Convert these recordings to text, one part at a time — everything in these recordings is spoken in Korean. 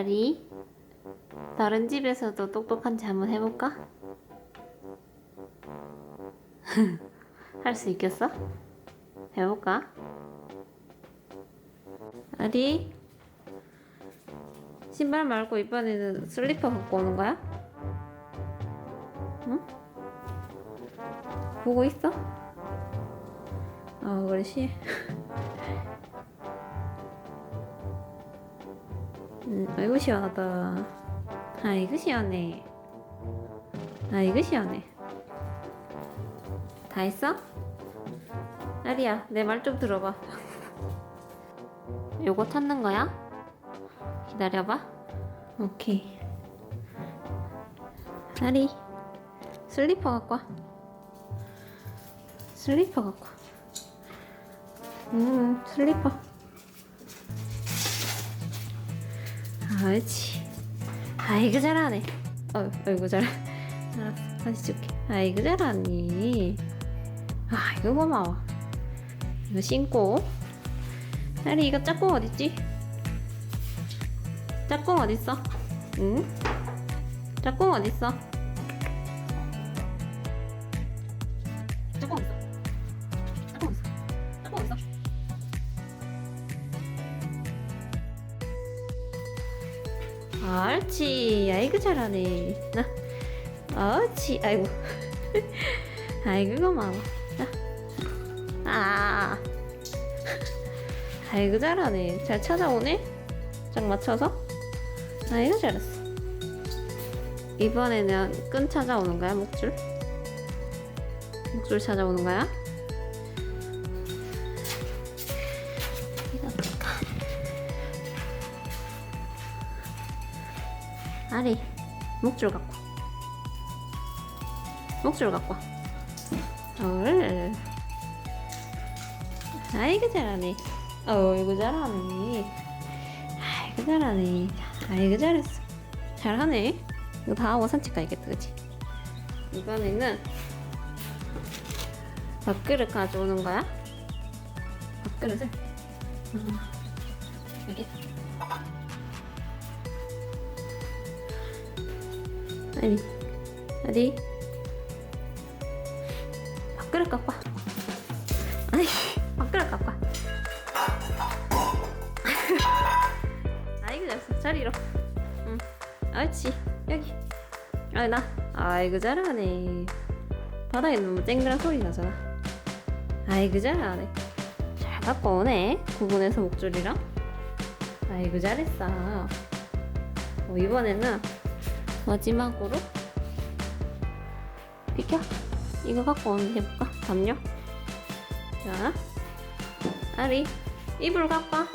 아리, 다른 집에서도 똑똑한 지 한번 해볼까? 할 수 있겠어? 해볼까? 아리, 신발 말고 이번에는 슬리퍼 갖고 오는 거야? 응? 보고 있어? 아, 그래, 시. 음, 아이고 시원하다. 아이고 시원해. 아이고 시원해. 다 했어? 아리야, 내 말 좀 들어봐. 요거 찾는 거야? 기다려봐. 오케이. 아리, 슬리퍼 갖고 와. 슬리퍼 갖고 와. 음, 슬리퍼. 옳지. 아이고 잘하네. 어, 아이고 잘. 알았어, 다시 줄게. 아이고 잘하니. 아이고 고마워. 이거 신고. 아리 이거 짝꿍 어딨지? 짝꿍 어딨어? 응? 짝꿍 어딨어? 옳지. 아이고 잘하네. 나. 옳지. 아이고. 아이고 고마워. 나. 아. 아이고 잘하네. 잘 찾아오네. 짝 맞춰서. 아이고 잘했어. 이번에는 끈 찾아오는 거야 목줄? 목줄 찾아오는 거야? 아리 목줄 갖고 와. 목줄 갖고 와. 얼 아이고 잘하네. 어이구 잘하네. 아이고 잘하네. 아이고 잘했어. 잘하네. 이거 다 하고 산책 가야겠다 그치? 이번에는 밥그릇 가져오는 거야? 밥그릇을? 음, 여기 아니, 어디? 밥그릇 와. 아니, 밥그릇 와. 아이고, 잘했어. 자리로. 응. 옳지. 여기. 아, 나. 아이고, 잘하네. 바닥에 너무 쨍그란 소리 나잖아. 아이고, 잘하네. 잘 갖고 오네. 구분해서 목줄이랑. 아이고, 잘했어. 어, 이번에는 마지막으로 비켜. 이거 갖고 오는 해볼까? 담요? 자 아리 이불 갖고 와.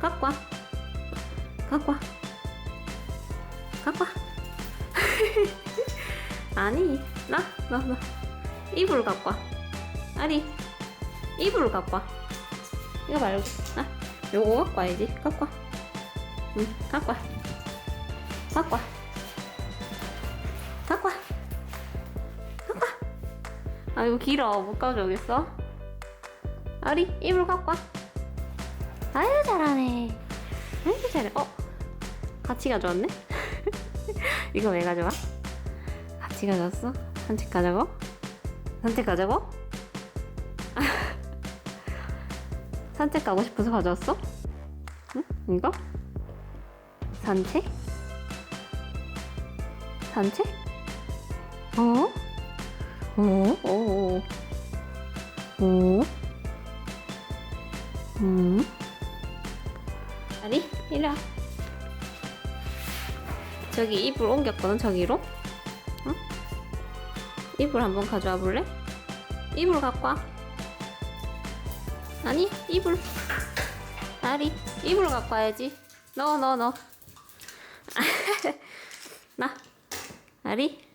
갖고 와. 갖고 와. 갖고 와. 아니 나 나 나 이불 갖고 와. 아리 이불 갖고 와. 이거 말고 아 요거 갖고 와야지. 갖고 와응 갖고 와. 갖고 와. 아, 이거 길어. 못 가져오겠어? 아리, 이불 갖고 와. 아유, 잘하네. 아이고, 잘해. 어? 같이 가져왔네? 이거 왜 가져와? 같이 가져왔어? 산책 가자고? 산책 가자고? 산책 가고 싶어서 가져왔어? 응? 이거? 산책? 산책? 어? 어? 어? 어? 음? 아니, 이리 와. 저기 이불 옮겼거든, 저기로? 응? 이불 한번 가져와 볼래? 이불 갖고 와. 아니, 이불. 아리, 이불 갖고 와야지. 넣어, 넣어, 넣어. 나. 아리?